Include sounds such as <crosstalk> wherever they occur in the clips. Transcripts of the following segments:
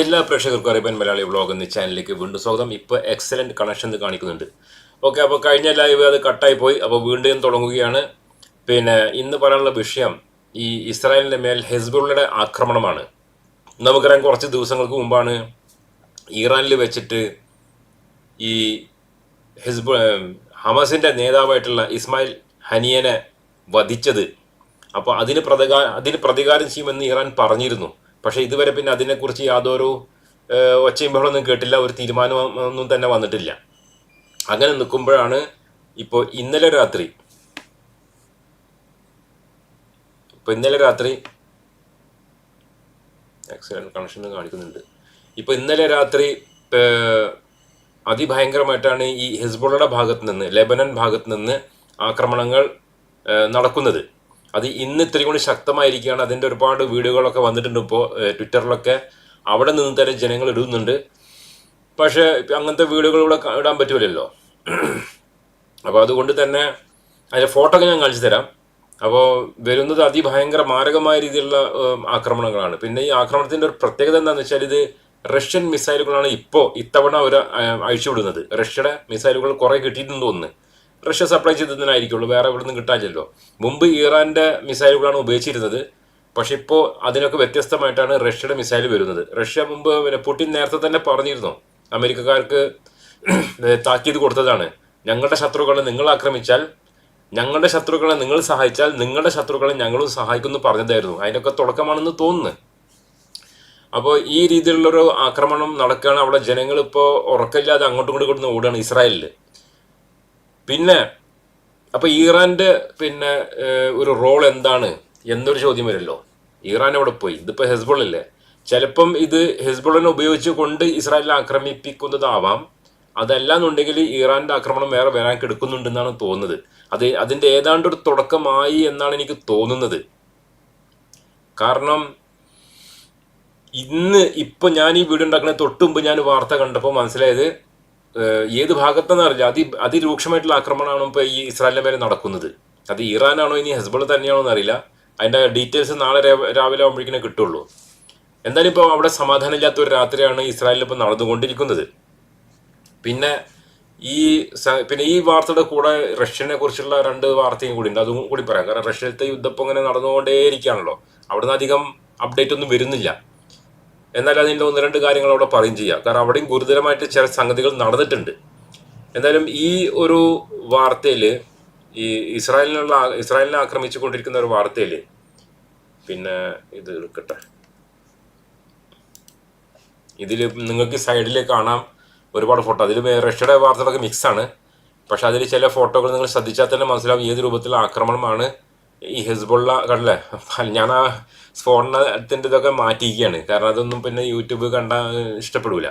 എല്ലാ പ്രേക്ഷകർക്കും അറിയാൻ മലയാളി വ്ളോഗ് എന്ന ചാനലിലേക്ക് വീണ്ടും സ്വാഗതം. ഇപ്പോൾ എക്സലന്റ് കണക്ഷൻ കാണിക്കുന്നുണ്ട്. ഓക്കെ അപ്പോൾ കഴിഞ്ഞ ലൈവ് അത് കട്ടായി പോയി. അപ്പോൾ വീണ്ടും തുടങ്ങുകയാണ്. പിന്നെ ഇന്ന് പറയാനുള്ള വിഷയം ഈ ഇസ്രായേലിന്റെ മേൽ ഹെസ്ബുള്ളയുടെ ആക്രമണമാണ്. നമുക്കറിയാം കുറച്ച് ദിവസങ്ങൾക്ക് മുമ്പാണ് ഇറാനിൽ വെച്ചിട്ട് ഈ ഹിസ്ബു ഹമാസിന്റെ നേതാവായിട്ടുള്ള ഇസ്മായിൽ ഹനിയനെ വധിച്ചത്. അപ്പോൾ അതിന് പ്രതികാ അതിന് പ്രതികാരം ചെയ്യുമെന്ന് ഇറാൻ പറഞ്ഞിരുന്നു. പക്ഷേ ഇതുവരെ പിന്നെ അതിനെക്കുറിച്ച് യാതൊരു ഒച്ചയും ബഹളമൊന്നും കേട്ടില്ല. ഒരു തീരുമാനം ഒന്നും തന്നെ വന്നിട്ടില്ല. അങ്ങനെ നിൽക്കുമ്പോഴാണ് ഇപ്പോൾ ഇന്നലെ രാത്രി ഇപ്പോൾ ഇന്നലെ രാത്രി എക്സലന്റ് കണക്ഷൻ കാണിക്കുന്നുണ്ട്. ഇപ്പോൾ ഇന്നലെ രാത്രി അതിഭയങ്കരമായിട്ടാണ് ഈ ഹിസ്ബുള്ളയുടെ ഭാഗത്ത് നിന്ന് ലെബനൻ ഭാഗത്ത് നിന്ന് ആക്രമണങ്ങൾ നടക്കുന്നത്. അത് ഇന്ന് ഇത്തിരി കൂടി ശക്തമായിരിക്കുകയാണ്. അതിന്റെ ഒരുപാട് വീഡിയോകളൊക്കെ വന്നിട്ടുണ്ട് ഇപ്പോൾ ട്വിറ്ററിലൊക്കെ. അവിടെ നിന്ന് തന്നെ ജനങ്ങൾ ഇടുന്നുണ്ട്. പക്ഷേ അങ്ങനത്തെ വീഡിയോകൾ ഇവിടെ ഇടാൻ പറ്റൂലല്ലോ. അപ്പോൾ അതുകൊണ്ട് തന്നെ അതിന്റെ ഫോട്ടോ ഒക്കെ ഞാൻ കാണിച്ചു തരാം. അപ്പോൾ വരുന്നത് അതിഭയങ്കര മാരകമായ രീതിയിലുള്ള ആക്രമണങ്ങളാണ്. പിന്നെ ഈ ആക്രമണത്തിന്റെ ഒരു പ്രത്യേകത എന്താണെന്ന് വെച്ചാൽ ഇത് റഷ്യൻ മിസൈലുകളാണ് ഇപ്പോൾ ഇത്തവണ അവർ അഴിച്ചുവിടുന്നത് റഷ്യയുടെ മിസൈലുകൾ കുറേ കിട്ടിയിട്ടുണ്ടെന്ന് തോന്നുന്നു. റഷ്യ സപ്ലൈ ചെയ്തതിനായിരിക്കുള്ളൂ. വേറെ ഇവിടെ നിന്ന് കിട്ടാനില്ലല്ലോ. മുമ്പ് ഇറാന്റെ മിസൈലുകളാണ് ഉപയോഗിച്ചിരുന്നത്. പക്ഷെ ഇപ്പോൾ അതിനൊക്കെ വ്യത്യസ്തമായിട്ടാണ് റഷ്യയുടെ മിസൈൽ വരുന്നത്. റഷ്യ മുമ്പ് പിന്നെ പുടിൻ നേരത്തെ തന്നെ പറഞ്ഞിരുന്നു. അമേരിക്കക്കാർക്ക് <clears throat> താക്കീത് കൊടുത്തതാണ്. ഞങ്ങളുടെ ശത്രുക്കളെ നിങ്ങൾ ആക്രമിച്ചാൽ ഞങ്ങളുടെ ശത്രുക്കളെ നിങ്ങൾ സഹായിച്ചാൽ നിങ്ങളുടെ ശത്രുക്കളെ ഞങ്ങളും സഹായിക്കുമെന്ന് പറഞ്ഞതായിരുന്നു. അതിനൊക്കെ തുടക്കമാണെന്ന് തോന്നുന്നു. അപ്പോൾ ഈ രീതിയിലുള്ളൊരു ആക്രമണം നടക്കുകയാണ്. അവിടെ ജനങ്ങൾ ഇപ്പോൾ ഉറക്കമില്ലാതെ അങ്ങോട്ടും ഇങ്ങോട്ടും ഓടുകയാണ് ഇസ്രായേലിൽ പിന്നെ അപ്പോൾ ഇറാന്റെ പിന്നെ ഒരു റോൾ എന്താണ് എന്നൊരു ചോദ്യം വരുമല്ലോ. ഇറാൻ അവിടെ പോയി? ഇതിപ്പോൾ ഹെസ്ബോളല്ലേ ചിലപ്പം ഇത് ഹെസ്ബോളിനെ ഉപയോഗിച്ച് കൊണ്ട് ഇസ്രായേലിനെ ആക്രമിപ്പിക്കുന്നതാവാം. അതല്ല എന്നുണ്ടെങ്കിൽ ഇറാന്റെ ആക്രമണം വേറെ വരാൻ കിടക്കുന്നുണ്ടെന്നാണ് തോന്നുന്നത്. അത് അതിന്റെ ഏതാണ്ട് ഒരു തുടക്കമായി എന്നാണ് എനിക്ക് തോന്നുന്നത്. കാരണം ഇന്ന് ഇപ്പൊ ഞാൻ ഈ വീഡിയോ ഉണ്ടാക്കുന്ന തൊട്ട് മുമ്പ് ഞാൻ വാർത്ത കണ്ടപ്പോൾ മനസ്സിലായത് ഏത് ഭാഗത്തെന്ന് അറിയില്ല. അതി അതിരൂക്ഷമായിട്ടുള്ള ആക്രമണമാണ് ഇപ്പോൾ ഈ ഇസ്രായേലിന്റെ മേലെ നടക്കുന്നത്. അത് ഇറാനാണോ ഇനി ഹെസ്ബൾ തന്നെയാണോ എന്നറിയില്ല. അതിന്റെ ഡീറ്റെയിൽസ് നാളെ രാവിലെ ആകുമ്പോഴേക്കിനെ കിട്ടുള്ളൂ. എന്തായാലും ഇപ്പോൾ അവിടെ സമാധാനമില്ലാത്ത ഒരു രാത്രിയാണ് ഇസ്രായേലിൽ ഇപ്പോൾ നടന്നുകൊണ്ടിരിക്കുന്നത്. പിന്നെ ഈ പിന്നെ ഈ വാർത്തയുടെ കൂടെ റഷ്യനെ കുറിച്ചുള്ള രണ്ട് വാർത്തയും കൂടി ഉണ്ട്. അതും കൂടി പറയാം. കാരണം റഷ്യയിലത്തെ യുദ്ധം ഇങ്ങനെ നടന്നുകൊണ്ടേയിരിക്കുകയാണല്ലോ. അവിടുന്ന് അധികം അപ്ഡേറ്റ് ഒന്നും വരുന്നില്ല. എന്നാൽ അതിന്റെ ഒന്ന് രണ്ട് കാര്യങ്ങൾ അവിടെ പറയും ചെയ്യാം. കാരണം അവിടെയും ഗുരുതരമായിട്ട് ചില സംഗതികൾ നടന്നിട്ടുണ്ട്. എന്തായാലും ഈ ഒരു വാർത്തയിൽ ഈ ഇസ്രായേലിനുള്ള ഇസ്രായേലിനെ ആക്രമിച്ചു കൊണ്ടിരിക്കുന്ന ഒരു വാർത്തയിൽ പിന്നെ ഇത് എടുക്കട്ടെ ഇതിൽ നിങ്ങൾക്ക് സൈഡിൽ കാണാം ഒരുപാട് ഫോട്ടോ. അതിൽ റഷ്യയുടെ വാർത്തകളൊക്കെ മിക്സാണ് പക്ഷെ അതിൽ ചില ഫോട്ടോകൾ നിങ്ങൾ ശ്രദ്ധിച്ചാൽ തന്നെ മനസ്സിലാവും ഏത് രൂപത്തിലുള്ള ആക്രമണമാണ് ഈ ഹിസ്ബുള്ള കണ്ടല്ലേ? ഞാൻ ആ സ്ഫോടനത്തിന്റെ ഇതൊക്കെ മാറ്റിയിരിക്കുകയാണ്. കാരണം അതൊന്നും പിന്നെ യൂട്യൂബ് കണ്ട ഇഷ്ടപ്പെടില്ല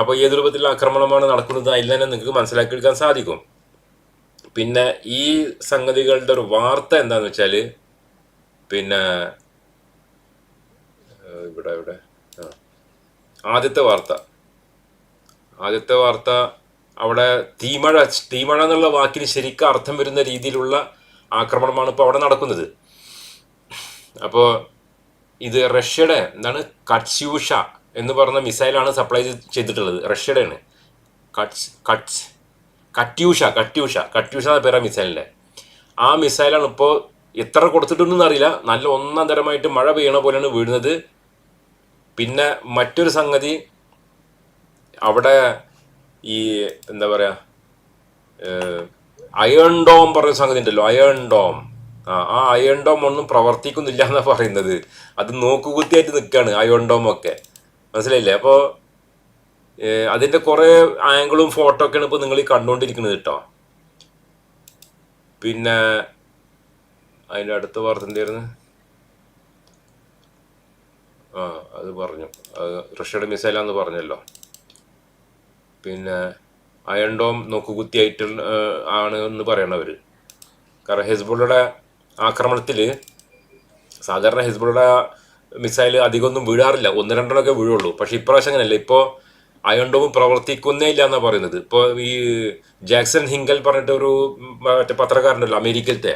അപ്പോൾ ഏത് രൂപത്തിലുള്ള ആക്രമണമാണ് നടക്കുന്നത്. അതിൽ തന്നെ നിങ്ങൾക്ക് മനസ്സിലാക്കിയെടുക്കാൻ സാധിക്കും. പിന്നെ ഈ സംഗതികളുടെ ഒരു വാർത്ത എന്താണെന്ന് വെച്ചാൽ പിന്നെ ഇവിടെ ഇവിടെ ആദ്യത്തെ വാർത്ത. ആദ്യത്തെ വാർത്ത അവിടെ തീമഴ തീമഴ എന്നുള്ള വാക്കിന് ശരിക്കും അർത്ഥം വരുന്ന രീതിയിലുള്ള ആക്രമണമാണ് ഇപ്പോൾ അവിടെ നടക്കുന്നത്. അപ്പോൾ ഇത് റഷ്യയുടെ എന്താണ്? കട്സ്യൂഷ എന്ന് പറഞ്ഞ മിസൈലാണ് സപ്ലൈ ചെയ്തിട്ടുള്ളത്. റഷ്യയുടെയാണ് കട്സ് കട്സ് കട്യൂഷ കട്യൂഷ കട്യൂഷ എന്ന പേരാ മിസൈലിന്റെ ആ മിസൈലാണ് ഇപ്പോൾ എത്ര കൊടുത്തിട്ടുണ്ടെന്ന് അറിയില്ല. നല്ല ഒന്നാം തരമായിട്ട് മഴ പെയ്യണ പോലെയാണ് വീഴുന്നത്. പിന്നെ മറ്റൊരു സംഗതി അവിടെ ഈ എന്താ പറയാ അയൺ ഡോം പറഞ്ഞ സംഗതി ഉണ്ടല്ലോ അയൺ ഡോം ആ ആ ഒന്നും പ്രവർത്തിക്കുന്നില്ല എന്നാണ് പറയുന്നത്. അത് നോക്കുകുത്തിയായിട്ട് നിൽക്കുകയാണ് അയൺ ഡോം ഒക്കെ. മനസ്സിലായില്ലേ? അപ്പോൾ അതിന്റെ കുറേ ആംഗിളും ഫോട്ടോ ഒക്കെയാണ് ഇപ്പോൾ നിങ്ങൾ ഈ കണ്ടുകൊണ്ടിരിക്കുന്നത് കേട്ടോ. പിന്നെ അതിന്റെ അടുത്ത വാർത്ത എന്തായിരുന്നു? ആ അത് പറഞ്ഞു. റഷ്യയുടെ മിസൈലാന്ന് പറഞ്ഞല്ലോ. പിന്നെ അയൺ ഡോം നോക്കുകുത്തിയായിട്ട് ആണ് എന്ന് പറയണവർ കാരണം ഹെസ്ബുള്ളയുടെ ആക്രമണത്തിൽ സാധാരണ ഹെസ്ബുള്ളയുടെ മിസൈൽ അധികമൊന്നും വീഴാറില്ല. ഒന്ന് രണ്ടെണ്ണമൊക്കെ വീഴുള്ളൂ. പക്ഷേ ഇപ്രാവശ്യം അങ്ങനെയല്ല. ഇപ്പോൾ ഡോം പ്രവർത്തിക്കുന്നേ ഇല്ല എന്നാണ് പറയുന്നത്. ഇപ്പോൾ ഈ ജാക്സൺ ഹിങ്കൽ പറഞ്ഞിട്ട് ഒരു മറ്റേ പത്രക്കാരനുണ്ടല്ലോ അമേരിക്കയിലത്തെ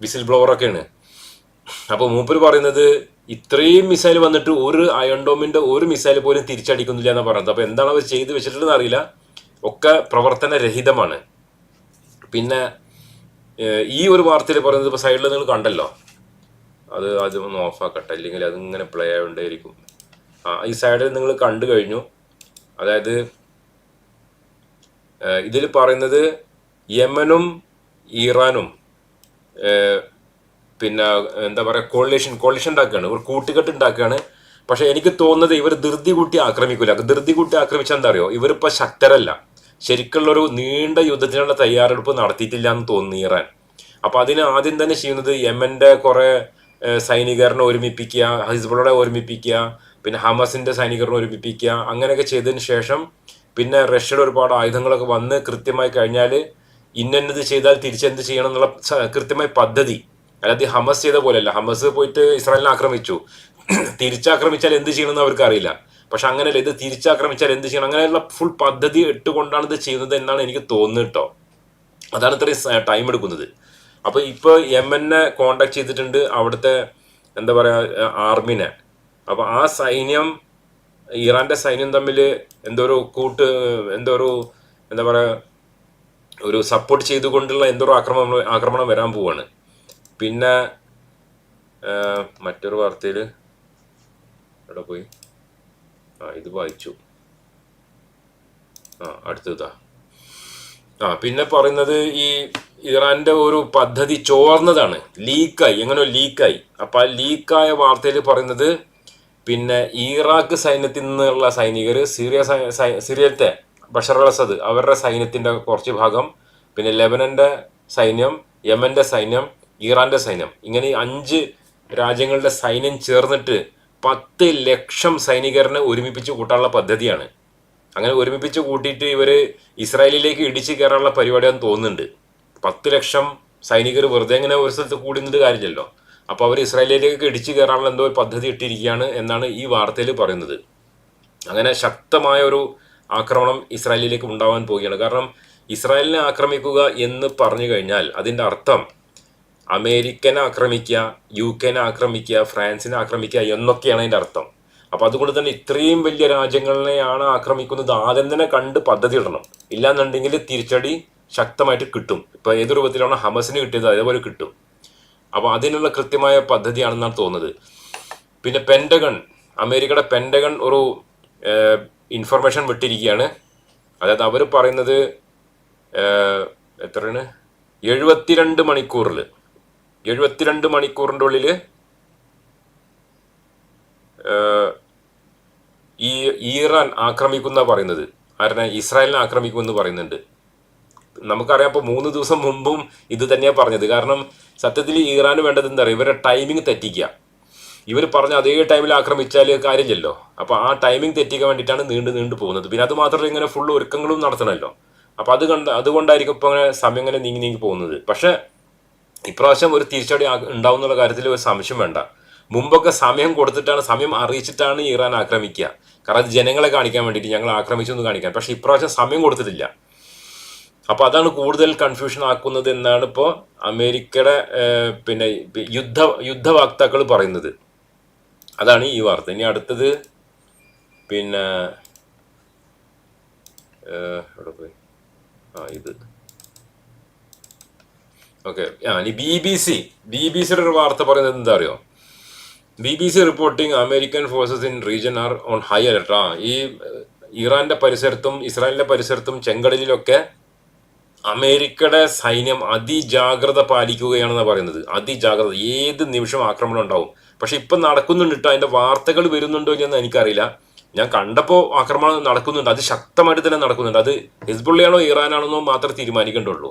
വിസിൽ ബ്ലോവറൊക്കെയാണ് അപ്പോൾ മൂപ്പര് പറയുന്നത് ഇത്രയും മിസൈൽ വന്നിട്ട് ഒരു അയൺ ഡോമിന്റെ ഒരു മിസൈൽ പോലും തിരിച്ചടിക്കുന്നില്ല എന്നാണ് പറയുന്നത്. അപ്പോൾ എന്താണ് അവർ ചെയ്ത് വെച്ചിട്ടുള്ളതെന്ന് അറിയില്ല. ഒക്കെ പ്രവർത്തനരഹിതമാണ്. പിന്നെ ഈ ഒരു വാർത്തയിൽ പറയുന്നത് ഇപ്പോൾ സൈഡിൽ നിങ്ങൾ കണ്ടല്ലോ. അത് ആദ്യം ഒന്ന് ഓഫാക്കട്ടെ അല്ലെങ്കിൽ അതിങ്ങനെ പ്ലേ ആയതുകൊണ്ടേയിരിക്കും ആ ഈ സൈഡിൽ നിങ്ങൾ കണ്ടു കഴിഞ്ഞു. അതായത് ഇതിൽ പറയുന്നത് യമനും ഇറാനും പിന്നെ എന്താ പറയുക കോളിഷൻ കോളിഷൻ ഉണ്ടാക്കുകയാണ്. ഒരു കൂട്ടുകെട്ട് ഉണ്ടാക്കുകയാണ്. പക്ഷെ എനിക്ക് തോന്നുന്നത് ഇവർ ധൃതി കൂട്ടി ആക്രമിക്കില്ല ധൃതി കൂട്ടി ആക്രമിച്ചാൽ എന്താ അറിയോ? ഇവരിപ്പോൾ ശക്തരല്ല. ശരിക്കുള്ള ഒരു നീണ്ട യുദ്ധത്തിനുള്ള തയ്യാറെടുപ്പ് നടത്തിയിട്ടില്ല എന്ന് തോന്നുന്നു ഇറാൻ. അപ്പൊ അതിന് ആദ്യം തന്നെ ചെയ്യുന്നത് യമന്റെ കുറെ സൈനികരനെ ഒരുമിപ്പിക്കുക ഹിസ്ബുള്ളയെ ഒരുമിപ്പിക്കുക പിന്നെ ഹമസിന്റെ സൈനികരനെ ഒരുമിപ്പിക്കുക അങ്ങനെയൊക്കെ ചെയ്തതിന് ശേഷം പിന്നെ റഷ്യയുടെ ഒരുപാട് ആയുധങ്ങളൊക്കെ വന്ന് കൃത്യമായി കഴിഞ്ഞാൽ ഇന്നത് ചെയ്താൽ തിരിച്ചെന്ത് ചെയ്യണം എന്നുള്ള കൃത്യമായ പദ്ധതി. അല്ലാതെ ഹമസ് ചെയ്ത പോലെയല്ല. ഹമസ് പോയിട്ട് ഇസ്രായേലിനെ ആക്രമിച്ചു. തിരിച്ചാക്രമിച്ചാൽ എന്ത് ചെയ്യണമെന്ന് അവർക്ക് അറിയില്ല പക്ഷെ അങ്ങനെയല്ല ഇത് തിരിച്ചാക്രമിച്ചാൽ എന്ത് ചെയ്യണം? അങ്ങനെയുള്ള ഫുൾ പദ്ധതി ഇട്ടുകൊണ്ടാണ് ഇത് ചെയ്യുന്നത് എന്നാണ് എനിക്ക് തോന്നുന്നത് കേട്ടോ. അതാണ് ഇത്രയും ടൈം എടുക്കുന്നത്. അപ്പൊ ഇപ്പൊ യമനെ കോണ്ടാക്ട് ചെയ്തിട്ടുണ്ട് അവിടുത്തെ എന്താ പറയാ ആർമിനെ അപ്പോൾ ആ സൈന്യം ഇറാന്റെ സൈന്യം തമ്മിൽ എന്തോ ഒരു കൂട്ട് എന്തോ ഒരു എന്താ പറയുക ഒരു സപ്പോർട്ട് ചെയ്തുകൊണ്ടുള്ള എന്തോ ഒരു ആക്രമണം ആക്രമണം വരാൻ പോവാണ്. പിന്നെ മറ്റൊരു വാർത്തയിൽ എവിടെ പോയി? ആ ഇത് വായിച്ചു. ആ അടുത്തതാ. ആ പിന്നെ പറയുന്നത് ഈ ഇറാന്റെ ഒരു പദ്ധതി ചോർന്നതാണ്. ലീക്കായി എങ്ങനെയോ ലീക്കായി. അപ്പൊ ആ ലീക്കായ വാർത്തയിൽ പറയുന്നത് പിന്നെ ഇറാഖ് സൈന്യത്തിൽ നിന്നുള്ള സൈനികർ സിറിയ സിറിയത്തെ ബഷർ അസദ് അവരുടെ സൈന്യത്തിന്റെ കുറച്ച് ഭാഗം പിന്നെ ലെബനന്റെ സൈന്യം യമന്റെ സൈന്യം ഇറാന്റെ സൈന്യം. ഇങ്ങനെ അഞ്ച് രാജ്യങ്ങളുടെ സൈന്യം ചേർന്നിട്ട് പത്ത് ലക്ഷം സൈനികരനെ ഒരുമിപ്പിച്ച് കൂട്ടാനുള്ള പദ്ധതിയാണ്. അങ്ങനെ ഒരുമിപ്പിച്ച് കൂട്ടിയിട്ട് ഇവർ ഇസ്രായേലിലേക്ക് ഇടിച്ചു കയറാനുള്ള പരിപാടിയാണ് തോന്നുന്നുണ്ട്. പത്ത് ലക്ഷം സൈനികർ വെറുതെ ഇങ്ങനെ ഒരു സ്ഥലത്ത് കൂടുന്നത് കാര്യമില്ലല്ലോ. അപ്പോൾ അവർ ഇസ്രായേലിലേക്ക് ഇടിച്ചു കയറാനുള്ള എന്തോ ഒരു പദ്ധതി ഇട്ടിരിക്കുകയാണ് എന്നാണ് ഈ വാർത്തയിൽ പറയുന്നത്. അങ്ങനെ ശക്തമായ ഒരു ആക്രമണം ഇസ്രായേലിലേക്ക് ഉണ്ടാവാൻ പോവുകയാണ്. കാരണം ഇസ്രായേലിനെ ആക്രമിക്കുക എന്ന് പറഞ്ഞു കഴിഞ്ഞാൽ അതിന്റെ അർത്ഥം അമേരിക്കനെ ആക്രമിക്കുക യു കെനെ ആക്രമിക്കുക ഫ്രാൻസിനെ ആക്രമിക്കുക എന്നൊക്കെയാണ് അതിന്റെ അർത്ഥം. അപ്പം അതുകൊണ്ട് തന്നെ ഇത്രയും വലിയ രാജ്യങ്ങളെയാണ് ആക്രമിക്കുന്നത്. ആദ്യം തന്നെ കണ്ട് പദ്ധതി ഇടണം. ഇല്ലാന്നുണ്ടെങ്കിൽ തിരിച്ചടി ശക്തമായിട്ട് കിട്ടും. ഇപ്പോൾ ഏത് രൂപത്തിലാണ് ഹമസിന് കിട്ടിയത്? അതേപോലെ കിട്ടും. അപ്പോൾ അതിനുള്ള കൃത്യമായ പദ്ധതിയാണെന്നാണ് തോന്നുന്നത്. പിന്നെ പെൻഡഗൺ. അമേരിക്കയുടെ പെൻഡഗൺ ഒരു ഇൻഫർമേഷൻ വിട്ടിരിക്കുകയാണ്. അതായത് അവർ പറയുന്നത് എത്രയാണ്? എഴുപത്തിരണ്ട് മണിക്കൂറിൽ എഴുപത്തിരണ്ട് മണിക്കൂറിന്റെ ഉള്ളിൽ ഈ ഇറാൻ ആക്രമിക്കുന്ന പറയുന്നത്. ആരനെ ഇസ്രായേലിനെ ആക്രമിക്കുമെന്ന് പറയുന്നുണ്ട്. നമുക്കറിയാം ഇപ്പോൾ മൂന്ന് ദിവസം മുമ്പും ഇത് തന്നെയാണ് പറഞ്ഞത്. കാരണം സത്യത്തിൽ ഇറാന് വേണ്ടത് എന്താ പറയുക ഇവരുടെ ടൈമിംഗ് തെറ്റിക്കുക ഇവർ പറഞ്ഞ അതേ ടൈമിൽ ആക്രമിച്ചാൽ കാര്യമില്ലല്ലോ. അപ്പോൾ ആ ടൈമിംഗ് തെറ്റിക്കാൻ വേണ്ടിയിട്ടാണ് നീണ്ടു നീണ്ട് പോകുന്നത്. പിന്നെ അത് മാത്രമല്ല ഇങ്ങനെ ഫുൾ ഒരുക്കങ്ങളും നടത്തണമല്ലോ. അപ്പോൾ അത് കണ്ട് അതുകൊണ്ടായിരിക്കും ഇപ്പോൾ അങ്ങനെ സമയം ഇങ്ങനെ നീങ്ങി നീങ്ങി പോകുന്നത്. പക്ഷേ ഇപ്രാവശ്യം ഒരു തിരിച്ചടി ഉണ്ടാവും എന്നുള്ള കാര്യത്തിൽ ഒരു സംശയം വേണ്ട. മുമ്പൊക്കെ സമയം കൊടുത്തിട്ടാണ് സമയം അറിയിച്ചിട്ടാണ് ഇറാൻ ആക്രമിക്കുക. കാരണം അത് ജനങ്ങളെ കാണിക്കാൻ വേണ്ടിയിട്ട് ഞങ്ങൾ ആക്രമിച്ചു എന്ന് കാണിക്കാൻ. പക്ഷേ ഇപ്രാവശ്യം സമയം കൊടുത്തിട്ടില്ല. അപ്പോൾ അതാണ് കൂടുതൽ കൺഫ്യൂഷൻ ആക്കുന്നത് എന്നാണ് ഇപ്പോൾ അമേരിക്കയുടെ പിന്നെ യുദ്ധ യുദ്ധവാക്താക്കൾ പറയുന്നത്. അതാണ് ഈ വാർത്ത. ഇനി അടുത്തത് പിന്നെ ആ ഇത്. ഓക്കെ ആ ഇനി B B C B B സിയുടെ ഒരു വാർത്ത പറയുന്നത് എന്താ അറിയോ B B C reporting American forces in region are on high alert ആ ഈ ഇറാന്റെ പരിസരത്തും ഇസ്രായേലിന്റെ പരിസരത്തും ചെങ്കടലിലൊക്കെ അമേരിക്കയുടെ സൈന്യം അതിജാഗ്രത പാലിക്കുകയാണെന്ന് പറയുന്നത്. അതിജാഗ്രത. ഏത് നിമിഷം ആക്രമണം ഉണ്ടാവും. പക്ഷെ ഇപ്പൊ നടക്കുന്നുണ്ട് കേട്ടോ അതിന്റെ വാർത്തകൾ വരുന്നുണ്ടോ എന്ന് എനിക്കറിയില്ല. ഞാൻ കണ്ടപ്പോൾ ആക്രമണം നടക്കുന്നുണ്ട്. അത് ശക്തമായിട്ട് തന്നെ നടക്കുന്നുണ്ട്. അത് ഹിസ്ബുള്ളിയാണോ ഇറാനാണെന്നോ മാത്രമേ തീരുമാനിക്കേണ്ടുള്ളൂ.